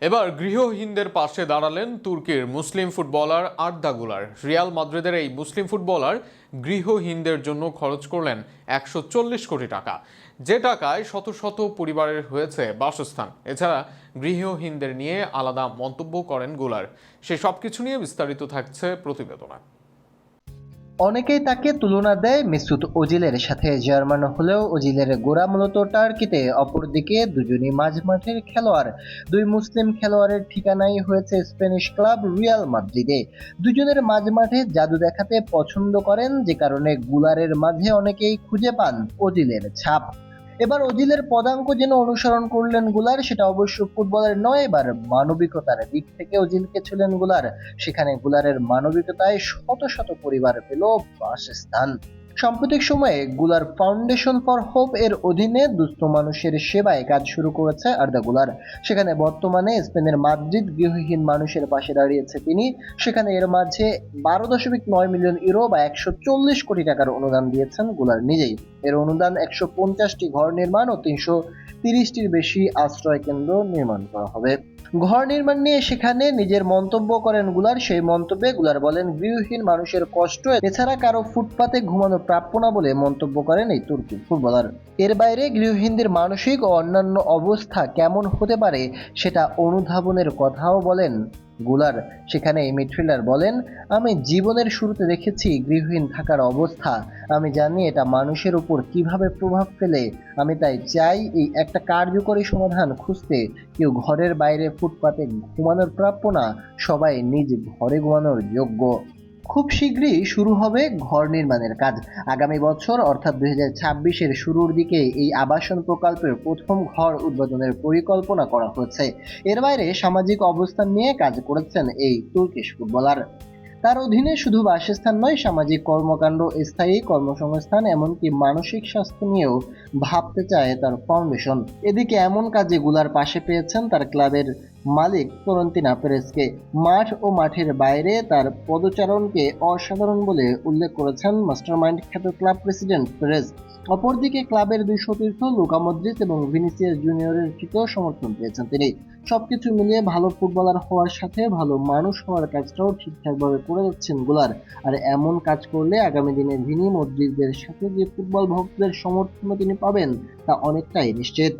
এবার গৃহহীনদের পাশে দাঁড়ালেন তুর্কির মুসলিম ফুটবলার আর্দা গুলার। রিয়াল মাদ্রিদের এই মুসলিম ফুটবলার গৃহহীনদের জন্য খরচ করলেন একশো চল্লিশ কোটি টাকা। যে টাকায় শত শত পরিবারের হয়েছে বাসস্থান। এছাড়া গৃহহীনদের নিয়ে আলাদা মন্তব্য করেনগুলার। সে সব কিছু নিয়ে বিস্তারিত থাকছে প্রতিবেদনা। অনেকেই তাকে তুলনা দেয় মেসুত ওজিলের সাথে। জার্মান হলেও ওজিলের গোড়া মূলত টার্কিতে, অপরদিকে দুজনই মাঝমাঠের খেলোয়াড়। দুই মুসলিম খেলোয়াড়ের ঠিকানাই হয়েছে স্প্যানিশ ক্লাব রিয়াল মাদ্রিদে। দুজনের মাঝমাঠে জাদু দেখাতে পছন্দ করেন, যে কারণে গুলারের মাঝে অনেকেই খুঁজে পান ওজিলের ছাপ। এবার অজিলের পদাঙ্ক যেন অনুসরণ করলেনগুলার, সেটা অবশ্য ফুটবলের নয়, এবার মানবিকতার দিক থেকে ওজিলকে ছিলেনগুলার। সেখানে গুলারের মানবিকতায় শত শত পরিবার পেল বাসস্থান। সাম্প্রতিক সময়ে গুলার ফাউন্ডেশন ফর হোপ এর অধীনে দুস্থ মানুষের সেবায় কাজ শুরু করেছে আর্দা গুলার। সেখানে বর্তমানে স্পেনের মাদ্রিদ গৃহহীন মানুষের পাশে দাঁড়িয়েছে তিনি। সেখানে এর মাঝে বারো দশমিক নয় মিলিয়ন ইউরো বা একশো চল্লিশ কোটি টাকার অনুদান দিয়েছেনগুলার নিজেই। এর অনুদান একশো পঞ্চাশটি ঘর নির্মাণ ও তিনশো তিরিশটির বেশি আশ্রয় কেন্দ্র নির্মাণ করা হবে। ঘর নির্মাণ নিয়ে সেখানে নিজের মন্তব্য করেনগুলার। সেই মন্তব্যে গুলার বলেন, গৃহহীন মানুষের কষ্ট, এছাড়া কারও ফুটপাতে ঘুমানো প্রাপ্য না বলে মন্তব্য করেন এই তুর্কি ফুটবলার। এর বাইরে গৃহহীনদের মানসিক ও অন্যান্য অবস্থা কেমন হতে পারে, সেটা অনুধাবনের কথাও বলেন। গুলার সেখানে মিডফিল্ডার বলেন, আমি জীবনের শুরুতে দেখেছি গৃহহীন থাকার অবস্থা। আমি জানি এটা মানুষের উপর কীভাবে প্রভাব ফেলে। আমি তাই চাই এই একটা কার্যকরী সমাধান খুঁজতে। কেউ ঘরের বাইরে ফুটপাতে ঘুমানোর প্রাপ্য না। সবাই নিজ ঘরে ঘুমানোর যোগ্য। খুব শীঘ্রই শুরু হবে ঘর নির্মাণের কাজ। আগামী বছর, অর্থাৎ দুই হাজার ছাব্বিশের শুরুর দিকে এই আবাসন প্রকল্পের প্রথম ঘর উদ্বোধনের পরিকল্পনা করা হচ্ছে। এর বাইরে সামাজিক অবস্থান নিয়ে কাজ করেছেন এই তুর্কিশ ফুটবলার। তার অধীনে শুধু বাসস্থান নয়, সামাজিক কর্মকাণ্ড, স্থায়ী কর্মসংস্থান, এমনকি মানসিক স্বাস্থ্য নিয়েও ভাবতে চায় তার ফাউন্ডেশন এদিকে এমন কাজে গুলার পাশে পেয়েছেন তার ক্লাবের মালিক ফ্লোরেন্তিনা পেরেসকে মাঠ ও মাঠের বাইরে তার পদচারণকে অসাধারণ বলে উল্লেখ করেছেন মাস্টারমাইন্ড খ্যাত ক্লাব প্রেসিডেন্ট পেরেস। অপরদিকে ক্লাবের দুই সতীর্থ লুকা মদ্রিস এবং ভিনিসিয়াস জুনিয়রের থেকেও সমর্থন পেয়েছেন তিনি। সবকিছু মিলিয়ে ভালো ফুটবলার হওয়ার সাথে ভালো মানুষ হওয়ার কাজটাও ঠিকঠাকভাবে করে যাচ্ছেনগুলার আর এমন কাজ করলে আগামী দিনে ভিনি মদ্রিসদের সাথে যে ফুটবল ভক্তদের সমর্থনও তিনি পাবেন তা অনেকটাই নিশ্চিত।